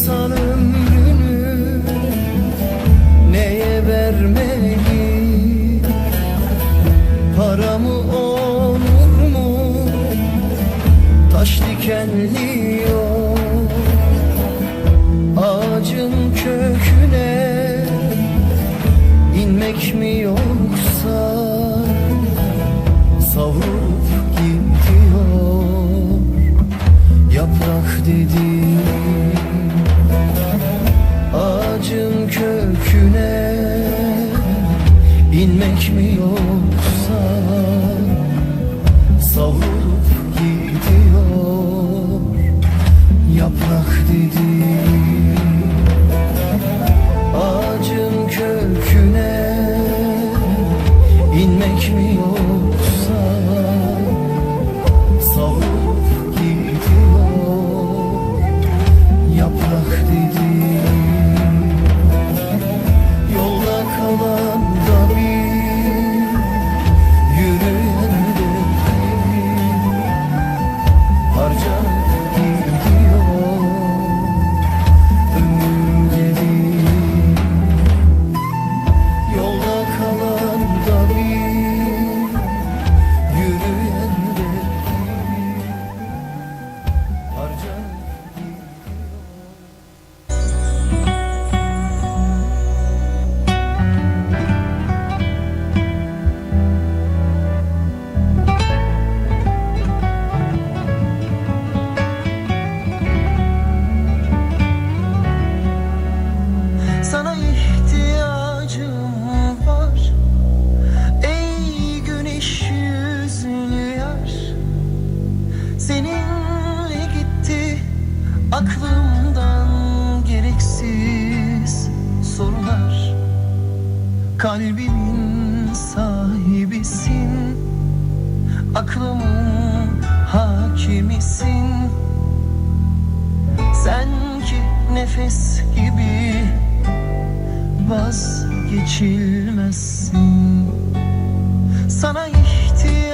insan ömrünü neye vermeli Para mı olur mu? Taş dikenli yol. Ağacın köküne inmek mi yoksa Savurup gidiyor? Yaprak dedi inmek mi yoksa Savrulup gidiyor? Yaprak dediğim Ağacın köküne inmek mi yoksa aklımdan gereksiz sorular. Kalbimin sahibisin Aklımın hakimisin. Sen ki nefes gibi vazgeçilmezsin. Sana ihtiyaç